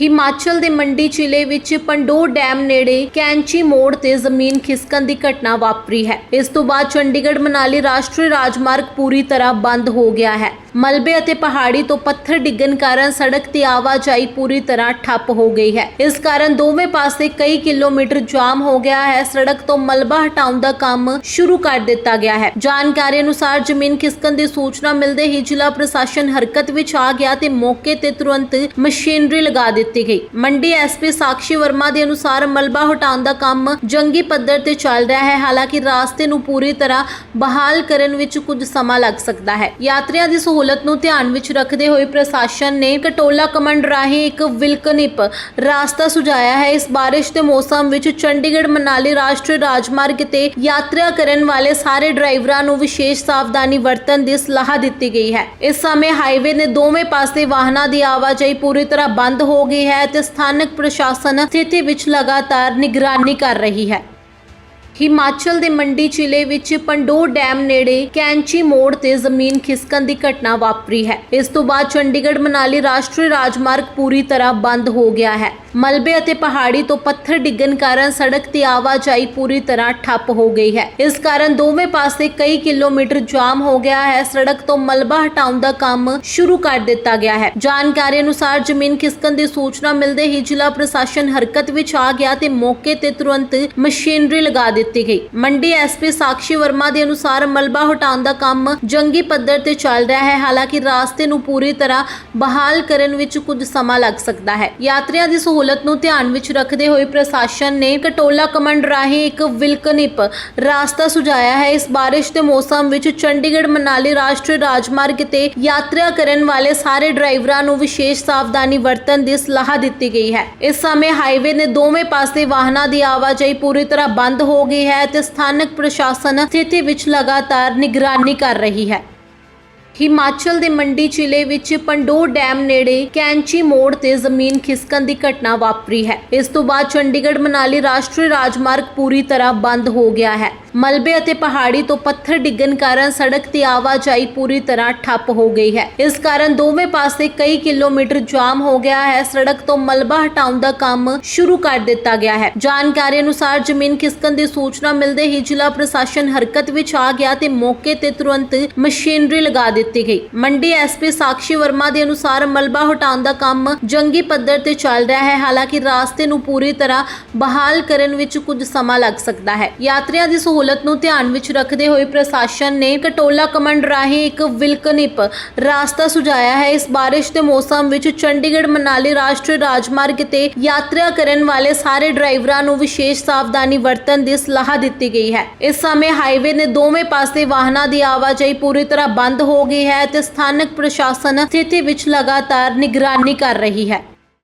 ਹਿਮਾਚਲ ਦੇ ਮੰਡੀ ਜ਼ਿਲ੍ਹੇ ਵਿੱਚ ਪੰਡੋ ਡੈਮ ਨੇੜੇ ਕੈਂਚੀ ਮੋੜ ਤੇ ਜ਼ਮੀਨ ਖਿਸਕਣ ਦੀ ਘਟਨਾ ਵਾਪਰੀ ਹੈ। ਇਸ ਤੋਂ ਬਾਅਦ ਚੰਡੀਗੜ੍ਹ, ਮਨਾਲੀ ਰਾਸ਼ਟਰੀ ਰਾਜਮਾਰਗ ਪੂਰੀ ਤਰ੍ਹਾਂ ਬੰਦ ਹੋ ਗਿਆ ਹੈ। ਮਲਬੇ ਅਤੇ ਪਹਾੜੀ ਤੋਂ ਪੱਥਰ ਡਿੱਗਣ ਕਾਰਨ ਸੜਕ ਤੇ ਆਵਾਜਾਈ ਪੂਰੀ ਤਰ੍ਹਾਂ ਠੱਪ ਹੋ ਗਈ ਹੈ। ਇਸ ਕਾਰਨ ਦੋਵੇਂ ਪਾਸੇ ਕਈ ਕਿਲੋਮੀਟਰ ਜਾਮ ਹੋ ਗਿਆ ਹੈ। ਸੜਕ ਤੋਂ ਮਲਬਾ ਹਟਾਉਣ ਦਾ ਕੰਮ ਸ਼ੁਰੂ ਕਰ ਦਿੱਤਾ ਗਿਆ ਹੈ। ਜਾਣਕਾਰੀ ਅਨੁਸਾਰ ਜ਼ਮੀਨ ਖਿਸਕਣ ਦੀ ਸੂਚਨਾ ਮਿਲਦੇ ਹੀ ਜ਼ਿਲ੍ਹਾ ਪ੍ਰਸ਼ਾਸਨ ਹਰਕਤ ਵਿੱਚ ਆ ਗਿਆ ਤੇ ਮੌਕੇ ਤੇ ਤੁਰੰਤ ਮਸ਼ੀਨਰੀ ਲਗਾ ਦਿੱਤੀ ਗਈ। ਮੰਡੀ ਐਸਪੀ ਸਾਕਸ਼ੀ ਵਰਮਾ ਦੇ ਅਨੁਸਾਰ ਮਲਬਾ ਹਟਾਉਣ ਦਾ ਕੰਮ ਜੰਗੀ ਪੱਧਰ ਤੇ ਚੱਲ ਰਿਹਾ ਹੈ। ਹਾਲਾਂਕਿ ਰਾਸਤੇ ਨੂੰ ਪੂਰੀ ਤਰ੍ਹਾਂ ਬਹਾਲ ਕਰਨ ਵਿੱਚ ਕੁਝ ਸਮਾਂ ਲੱਗ ਸਕਦਾ ਹੈ। ਯਾਤਰੀਆਂ ਦੀ ਸਹੂਲਤ ਨੂੰ ਧਿਆਨ ਵਿੱਚ ਰੱਖਦੇ ਹੋਏ ਪ੍ਰਸ਼ਾਸਨ ਨੇ ਕਟੋਲਾ ਕਮੰਡ ਰਾਹੀਂ ਇੱਕ ਵਿਲਕਨਿਪ ਰਾਸਤਾ ਸੁਝਾਇਆ ਹੈ। ਇਸ ਬਾਰਿਸ਼ ਦੇ ਮੌਸਮ ਵਿੱਚ ਚੰਡੀਗੜ੍ਹ, ਮਨਾਲੀ ਰਾਸ਼ਟਰੀ ਰਾਜਮਾਰਗ ਤੇ ਯਾਤਰਾ ਕਰਨ ਵਾਲੇ ਸਾਰੇ ਡਰਾਈਵਰਾਂ ਨੂੰ ਵਿਸ਼ੇਸ਼ ਸਾਵਧਾਨੀ ਵਰਤਣ ਦੀ ਸਲਾਹ ਦਿੱਤੀ ਗਈ ਹੈ। ਇਸ ਸਮੇਂ ਹਾਈਵੇ ਦੇ ਦੋਵੇਂ ਪਾਸੇ ਵਾਹਨਾਂ ਦੀ ਆਵਾਜਾਈ ਪੂਰੀ ਤਰ੍ਹਾਂ ਬੰਦ ਹੋ ਗਈ ਹੈ ਤੇ ਸਥਾਨਕ ਪ੍ਰਸ਼ਾਸਨ ਸਥਿਤੀ ਵਿੱਚ ਲਗਾਤਾਰ ਨਿਗਰਾਨੀ ਕਰ ਰਹੀ ਹੈ। ਹਿਮਾਚਲ ਦੇ ਮੰਡੀ ਜ਼ਿਲ੍ਹੇ ਵਿੱਚ ਪੰਡੋ ਡੈਮ ਨੇੜੇ ਕੈਂਚੀ ਮੋੜ ਤੇ ਜ਼ਮੀਨ ਖਿਸਕਣ ਦੀ ਘਟਨਾ ਵਾਪਰੀ ਹੈ। ਇਸ ਤੋਂ ਬਾਅਦ ਚੰਡੀਗੜ੍ਹ, ਮਨਾਲੀ ਰਾਸ਼ਟਰੀ ਰਾਜਮਾਰਗ ਪੂਰੀ ਤਰ੍ਹਾਂ ਬੰਦ ਹੋ ਗਿਆ ਹੈ। ਮਲਬੇ ਅਤੇ ਪਹਾੜੀ ਤੋਂ ਪੱਥਰ ਡਿੱਗਣ ਕਾਰਨ ਸੜਕ ਤੇ ਆਵਾਜਾਈ ਪੂਰੀ ਤਰ੍ਹਾਂ ਠੱਪ ਹੋ ਗਈ ਹੈ। ਇਸ ਕਾਰਨ ਦੋਵੇਂ ਪਾਸੇ ਕਈ ਕਿਲੋਮੀਟਰ ਜਾਮ ਹੋ ਗਿਆ ਹੈ। ਸੜਕ ਤੋਂ ਮਲਬਾ ਹਟਾਉਣ ਦਾ ਕੰਮ ਸ਼ੁਰੂ ਕਰ ਦਿੱਤਾ ਗਿਆ ਹੈ। ਜਾਣਕਾਰੀ ਅਨੁਸਾਰ ਜ਼ਮੀਨ ਖਿਸਕਣ ਦੀ ਸੂਚਨਾ ਮਿਲਦੇ ਹੀ ਜ਼ਿਲ੍ਹਾ ਪ੍ਰਸ਼ਾਸਨ ਹਰਕਤ ਵਿੱਚ ਆ ਗਿਆ ਤੇ ਮੌਕੇ ਤੇ ਤੁਰੰਤ ਮਸ਼ੀਨਰੀ ਲਗਾ ਦਿੱਤੀ ਦਿੱਤੀ ਗਈ। ਮੰਡੀ ਐਸਪੀ ਸਾਕਸ਼ੀ ਵਰਮਾ ਦੇ ਅਨੁਸਾਰ ਮਲਬਾ ਹਟਾਉਣ ਦਾ ਕੰਮ ਜੰਗੀ ਪੱਧਰ ਤੇ ਚੱਲ ਰਿਹਾ ਹੈ। ਹਾਲਾਂਕਿ ਰਾਸਤੇ ਨੂੰ ਪੂਰੀ ਤਰ੍ਹਾਂ ਬਹਾਲ ਕਰਨ ਵਿੱਚ ਕੁਝ ਸਮਾਂ ਲੱਗ ਸਕਦਾ ਹੈ। ਯਾਤਰੀਆਂ ਦੀ ਸਹੂਲਤ ਨੂੰ ਧਿਆਨ ਵਿੱਚ ਰੱਖਦੇ ਹੋਏ ਪ੍ਰਸ਼ਾਸਨ ਨੇ ਕਟੋਲਾ ਕਮੰਡ ਰਾਹੀਂ ਇੱਕ ਵਿਲਕਨਿਪ ਰਾਸਤਾ ਸੁਝਾਇਆ ਹੈ। ਇਸ ਬਾਰਿਸ਼ ਦੇ ਮੌਸਮ ਵਿੱਚ ਚੰਡੀਗੜ੍ਹ, ਮਨਾਲੀ ਰਾਸ਼ਟਰੀ ਰਾਜਮਾਰਗ ਤੇ ਯਾਤਰਾ ਕਰਨ ਵਾਲੇ ਸਾਰੇ ਡਰਾਈਵਰਾਂ ਨੂੰ ਵਿਸ਼ੇਸ਼ ਸਾਵਧਾਨੀ ਵਰਤਣ ਦੀ ਸਲਾਹ ਦਿੱਤੀ ਗਈ ਹੈ। ਇਸ ਸਮੇਂ ਹਾਈਵੇ ਦੇ ਦੋਵੇਂ ਪਾਸੇ ਵਾਹਨਾਂ ਦੀ ਆਵਾਜਾਈ ਪੂਰੀ ਤਰ੍ਹਾਂ ਬੰਦ ਹੋ ਗਈ ਹੈ ਤੇ ਸਥਾਨਕ ਪ੍ਰਸ਼ਾਸਨ ਸਥਿਤੀ ਵਿੱਚ ਲਗਾਤਾਰ ਨਿਗਰਾਨੀ ਕਰ ਰਹੀ ਹੈ। ਹਿਮਾਚਲ ਦੇ ਮੰਡੀ ਜ਼ਿਲ੍ਹੇ ਵਿੱਚ ਪੰਡੋ ਡੈਮ ਨੇੜੇ ਕੈਂਚੀ ਮੋੜ ਤੇ ਜ਼ਮੀਨ ਖਿਸਕਣ ਦੀ ਘਟਨਾ ਵਾਪਰੀ ਹੈ। ਇਸ ਤੋਂ ਬਾਅਦ ਚੰਡੀਗੜ੍ਹ, ਮਨਾਲੀ ਰਾਸ਼ਟਰੀ ਰਾਜਮਾਰਗ ਪੂਰੀ ਤਰ੍ਹਾਂ ਬੰਦ ਹੋ ਗਿਆ ਹੈ। ਮਲਬੇ ਅਤੇ ਪਹਾੜੀ ਤੋਂ ਪੱਥਰ ਡਿੱਗਣ ਕਾਰਨ ਸੜਕ ਤੇ ਆਵਾਜਾਈ ਪੂਰੀ ਤਰ੍ਹਾਂ ਠੱਪ ਹੋ ਗਈ ਹੈ। ਇਸ ਕਾਰਨ ਦੋਵੇਂ ਪਾਸੇ ਕਈ ਕਿਲੋਮੀਟਰ ਜਾਮ ਹੋ ਗਿਆ ਹੈ। ਸੜਕ ਤੋਂ ਮਲਬਾ ਹਟਾਉਣ ਦਾ ਕੰਮ ਸ਼ੁਰੂ ਕਰ ਦਿੱਤਾ ਗਿਆ ਹੈ। ਜਾਣਕਾਰੀ ਅਨੁਸਾਰ ਜ਼ਮੀਨ ਖਿਸਕਣ ਦੀ ਸੂਚਨਾ ਮਿਲਦੇ ਹੀ ਜ਼ਿਲ੍ਹਾ ਪ੍ਰਸ਼ਾਸਨ ਹਰਕਤ ਵਿੱਚ ਆ ਗਿਆ ਤੇ ਮੌਕੇ ਤੇ ਤੁਰੰਤ ਮਸ਼ੀਨਰੀ ਲਗਾ ਦਿੱਤੀ ਦਿੱਤੀ ਗਈ। ਮੰਡੀ ਐਸਪੀ ਸਾਕਸ਼ੀ ਵਰਮਾ ਦੇ ਅਨੁਸਾਰ ਮਲਬਾ ਹਟਾਉਣ ਦਾ ਕੰਮ ਜੰਗੀ ਪੱਧਰ ਤੇ ਚੱਲ ਰਿਹਾ ਹੈ। ਹਾਲਾਂਕਿ ਰਾਸਤੇ ਨੂੰ ਪੂਰੀ ਤਰ੍ਹਾਂ ਬਹਾਲ ਕਰਨ ਵਿੱਚ ਕੁਝ ਸਮਾਂ ਲੱਗ ਸਕਦਾ ਹੈ। ਯਾਤਰੀਆਂ ਦੀ ਸਹੂਲਤ ਨੂੰ ਧਿਆਨ ਵਿੱਚ ਰੱਖਦੇ ਹੋਏ ਪ੍ਰਸ਼ਾਸਨ ਨੇ ਕਟੋਲਾ ਕਮੰਡ ਰਾਹੀਂ ਇੱਕ ਵਿਲਕਨਿਪ ਰਾਸਤਾ ਸੁਝਾਇਆ ਹੈ। ਇਸ ਬਾਰਿਸ਼ ਦੇ ਮੌਸਮ ਵਿੱਚ ਚੰਡੀਗੜ੍ਹ, ਮਨਾਲੀ ਰਾਸ਼ਟਰੀ ਰਾਜਮਾਰਗ ਤੇ ਯਾਤਰਾ ਕਰਨ ਵਾਲੇ ਸਾਰੇ ਡਰਾਈਵਰਾਂ ਨੂੰ ਵਿਸ਼ੇਸ਼ ਸਾਵਧਾਨੀ ਵਰਤਣ ਦੀ ਸਲਾਹ ਦਿੱਤੀ ਗਈ ਹੈ। ਇਸ ਸਮੇਂ ਹਾਈਵੇ ਦੇ ਦੋਵੇਂ ਪਾਸੇ ਵਾਹਨਾਂ ਦੀ ਆਵਾਜਾਈ ਪੂਰੀ ਤਰ੍ਹਾਂ ਬੰਦ ਹੋ ਗਈ ਹੈ ਤੇ ਸਥਾਨਕ ਪ੍ਰਸ਼ਾਸਨ ਸਥਿਤੀ ਵਿੱਚ ਲਗਾਤਾਰ ਨਿਗਰਾਨੀ ਕਰ ਰਹੀ ਹੈ।